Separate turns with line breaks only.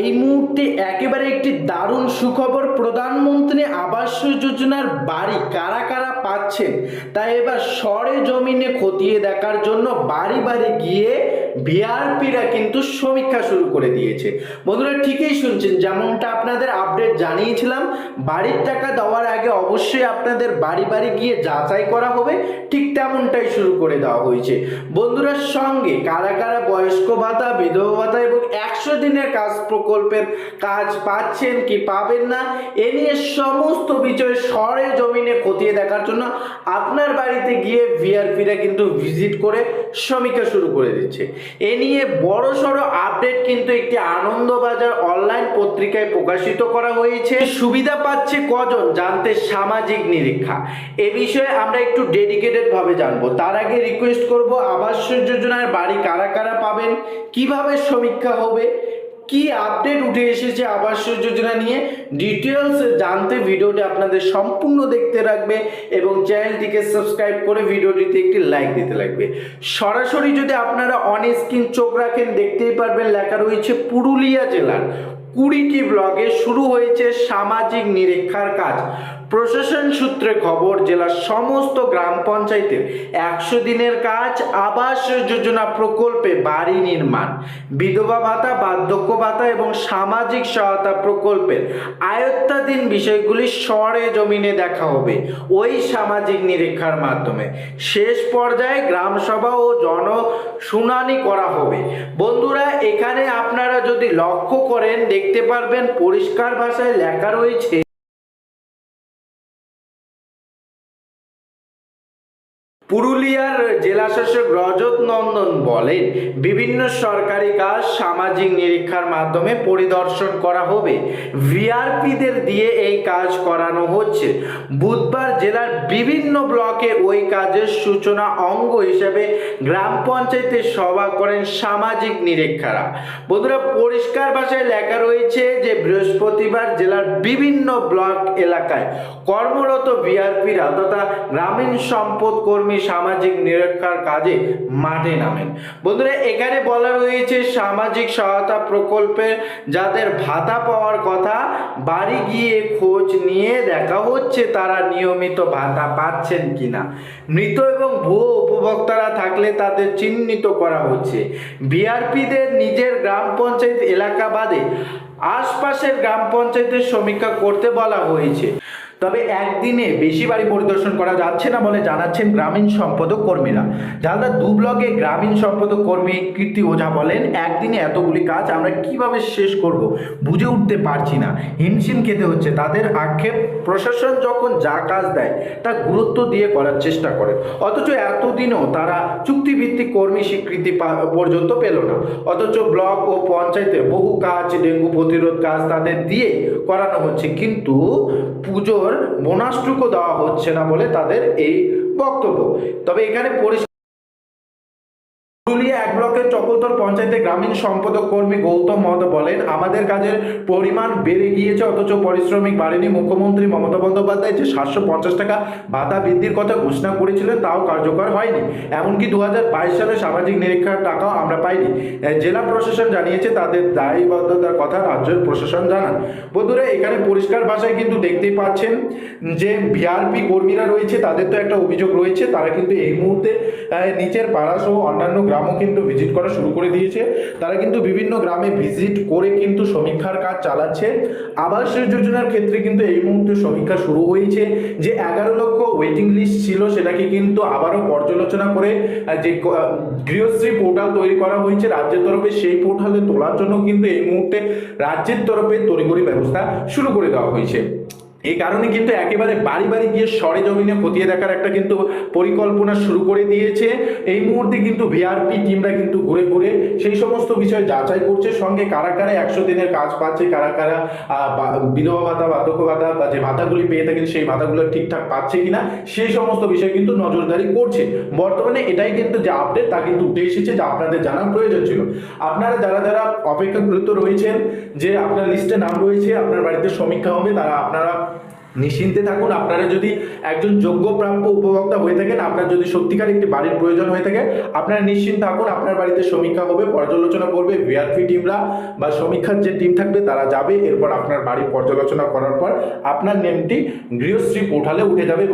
এই মুহূর্তে একেবারে একটি দারুণ সুখবর প্রধানমন্ত্রী আবাস যোজনার বাড়ি কারা কারা পাচ্ছেন? তাই এবার সরে জমিনে খতিয়ে দেখার জন্য বাড়ি বাড়ি গিয়ে ভিআরপিরা কিন্তু সমীক্ষা শুরু করে দিয়েছে। বন্ধুরা ঠিকই শুনছেন, যেমনটা আপনাদের আপডেট জানিয়েছিলাম, বাড়ির টাকা দেওয়ার আগে অবশ্যই আপনাদের বাড়ি বাড়ি গিয়ে যাচাই করা হবে, ঠিক তেমনটাই শুরু করে দেওয়া হয়েছে। বন্ধুরার সঙ্গে কারা কারা বয়স্ক ভাতা, বিধবা ভাতা এবং একশো দিনের কাজ প্রকল্পের কাজ পাচ্ছেন কি পাবেন না, এ নিয়ে সমস্ত বিষয় সরে জমিনে খতিয়ে দেখার জন্য আপনার বাড়িতে গিয়ে ভিআরপিরা কিন্তু ভিজিট করে সমীক্ষা শুরু করে দিচ্ছে। এ নিয়ে বড় সড়ো আপডেট কিন্তু একটি আনন্দবাজার অনলাইন পত্রিকায় প্রকাশিত করা হয়েছে। সুবিধা পাচ্ছে কজন জানতে সামাজিক নিরীক্ষা। এ বিষয়ে আমরা একটু ডেডিকেটেড ভাবে জানব। তার আগে রিকোয়েস্ট করব আবাস যোজনার বাড়ি কারা কারা পাবেন, কীভাবে সমীক্ষা হবে কি আপডেট উঠে এসেছে আবাস যোজনা নিয়ে? ডিটেলস জানতে ভিডিওটি আপনাদের সম্পূর্ণ দেখতে রাখবে এবং চ্যানেলটিকে সাবস্ক্রাইব করে ভিডিওটিতে একটি লাইক দিতে লাগবে। সরাসরি যদি আপনারা অন স্ক্রিন চোখ রাখেন, দেখতেই পারবেন লেখা রয়েছে পুরুলিয়া জেলার কুড়িটি ব্লগে শুরু হয়েছে সামাজিক নিরীক্ষার কাজ। প্রশাসন সূত্রে খবর, জেলার সমস্ত গ্রাম পঞ্চায়েতের একশো দিনের কাজ, আবাস যোজনা প্রকল্পে বাড়ি নির্মাণ। বিধবা ভাতা, বার্ধক্য ভাতা এবং সামাজিক সহায়তা প্রকল্পের আয়ত্তাধীন বিষয়গুলি সরে জমিনে দেখা হবে ওই সামাজিক নিরীক্ষার মাধ্যমে। শেষ পর্যায়ে গ্রাম সভা ও জন শুনানি করা হবে। বন্ধুরা, এখানে আপনারা যদি লক্ষ্য করেন, দেখতে পারবেন পরিষ্কার ভাষায় লেখা রয়েছে পুরুলিয়ার জেলাশাসক রজত নন্দন বলেন, বিভিন্ন সরকারি কাজ সামাজিক নিরীক্ষার মাধ্যমে পরিদর্শন করা হবে। ভিআরপিদের দিয়ে এই কাজ করানো হচ্ছে। বুধবার জেলার বিভিন্ন ব্লকে ওই কাজের সূচনা অঙ্গ হিসেবে গ্রাম পঞ্চায়েতে সভা করেন সামাজিক নিরীক্ষারা। বন্ধুরা, পরিষ্কার ভাষায় লেখা রয়েছে যে, বৃহস্পতিবার জেলার বিভিন্ন ব্লক এলাকায় কর্মরত ভিআরপিরা তথা গ্রামীণ সম্পদ কর্মী সামাজিক নিরীক্ষার কাজে মাঠে নামেন। বন্ধুরা, এখানে বলা রয়েছে সামাজিক সহায়তা প্রকল্পে যাদের ভাতা পাওয়ার কথা, বাড়ি গিয়ে খোঁজ নিয়ে দেখা হচ্ছে তারা নিয়মিত ভাতা পাচ্ছেন কিনা। মৃত এবং ভুয়ো উপভোক্তারা থাকলে তাদের চিহ্নিত করা হচ্ছে। বিআরপিদের নিজের গ্রাম পঞ্চায়েত এলাকা বাদে আশপাশের গ্রাম পঞ্চায়েতের সমীক্ষা করতে বলা হয়েছে। তবে একদিনে বেশি বাড়ি পরিদর্শন করা যাচ্ছে না বলে জানাচ্ছেন গ্রামীণ সম্পাদক কর্মীরা। যারা দু ব্লকে গ্রামীণ সম্পাদক কর্মী কীর্তি ওঝা বলেন, একদিনে এতগুলি কাজ আমরা কীভাবে শেষ করব বুঝে উঠতে পারছি না। হিমশিম খেতে হচ্ছে তাদের আক্ষেপ। প্রশাসন যখন যা কাজ দেয় তা গুরুত্ব দিয়ে করার চেষ্টা করে। অথচ এতদিনও তারা চুক্তিভিত্তিক কর্মী স্বীকৃতি পর্যন্ত পেল না। অথচ ব্লক ও পঞ্চায়েতে বহু কাজ, ডেঙ্গু প্রতিরোধ কাজ তাদের দিয়ে করানো হচ্ছে। কিন্তু পুজোর বোনাসটুকু দেওয়া হচ্ছে না বলে তাদের এই বক্তব্য। তবে এখানে পরিষ্কার পুরুলিয়া এক ব্লকের চকলতর পঞ্চায়েতে গ্রামীণ সম্পাদক কর্মী গৌতম মহত বলেন, আমাদের কাজের পরিমাণ বেড়ে গিয়েছে, অথচ পরিশ্রমিক বাড়েনি। মুখ্যমন্ত্রী মমতা বন্দ্যোপাধ্যায় যে সাতশো পঞ্চাশ টাকা ভাতা বৃদ্ধির কথা ঘোষণা করেছিলেন, তাও কার্যকর হয়নি। এমনকি দু হাজার বাইশ সালে সামাজিক নিরীক্ষার টাকাও আমরা পাইনি। জেলা প্রশাসন জানিয়েছে, তাদের দায়বদ্ধতার কথা রাজ্যের প্রশাসন জানান। বন্ধুরা, এখানে পরিষ্কার ভাষায় কিন্তু দেখতেই পাচ্ছেন যে ভিআরপি কর্মীরা রয়েছে, তাদের তো একটা অভিযোগ রয়েছে, তারা কিন্তু এই মুহূর্তে নিচের পাড়াসহ অন্যান্য গ্রামও কিন্তু ভিজিট করা শুরু করে দিয়েছে। তারা কিন্তু বিভিন্ন গ্রামে ভিজিট করে কিন্তু সমীক্ষার কাজ চালাচ্ছে। আবাস যোজনার ক্ষেত্রে কিন্তু এই মুহূর্তে সমীক্ষা শুরু হয়েছে যে এগারো লক্ষ ওয়েটিং লিস্ট ছিল সেটাকে কিন্তু আবারও পর্যালোচনা করে যে গৃহশ্রী পোর্টাল তৈরি করা হয়েছে রাজ্যের তরফে, সেই পোর্টালে তোলার জন্য কিন্তু এই মুহূর্তে রাজ্যের তরফে তড়িঘড়ি ব্যবস্থা শুরু করে দেওয়া হয়েছে। এই কারণে কিন্তু একেবারে বাড়ি বাড়ি গিয়ে সরে জমিনে খতিয়ে দেখার একটা কিন্তু পরিকল্পনা শুরু করে দিয়েছে। এই মুহূর্তে কিন্তু ভিআরপি টিমরা কিন্তু ঘুরে ঘুরে সেই সমস্ত বিষয় যাচাই করছে। সঙ্গে কারা কারা একশো দিনের কাজ পাচ্ছে, কারা কারা বিধবা ভাতা, বার্ধক্য ভাতা, বা যে ভাতাগুলি পেয়ে থাকেন সেই ভাতাগুলো ঠিকঠাক পাচ্ছে কিনা, সেই সমস্ত বিষয় কিন্তু নজরদারি করছে। বর্তমানে এটাই কিন্তু যে আপডেট তা কিন্তু উঠে এসেছে যা আপনাদের জানার প্রয়োজন ছিল। আপনারা যারা যারা অপেক্ষাকৃত রয়েছেন, যে আপনার লিস্টে নাম রয়েছে, আপনার বাড়িতে সমীক্ষা হবে, তারা আপনারা
নিশ্চিন্তে থাকুন। আপনারা যদি একজন যোগ্য প্রাপ্য উপভোক্তা হয়ে থাকেন, আপনার যদি সত্যিকার একটি বাড়ির প্রয়োজন হয়ে থাকে, আপনারা নিশ্চিন্ত থাকুন, আপনার বাড়িতে সমীক্ষা হবে, পর্যালোচনা করবে ভিআরপি টিমরা বা সমীক্ষার যে টিম থাকবে, তারা যাবে, এরপর আপনার বাড়ি পর্যালোচনা করার পর আপনার নেমটি গৃহশ্রী পোর্টালে উঠে যাবে।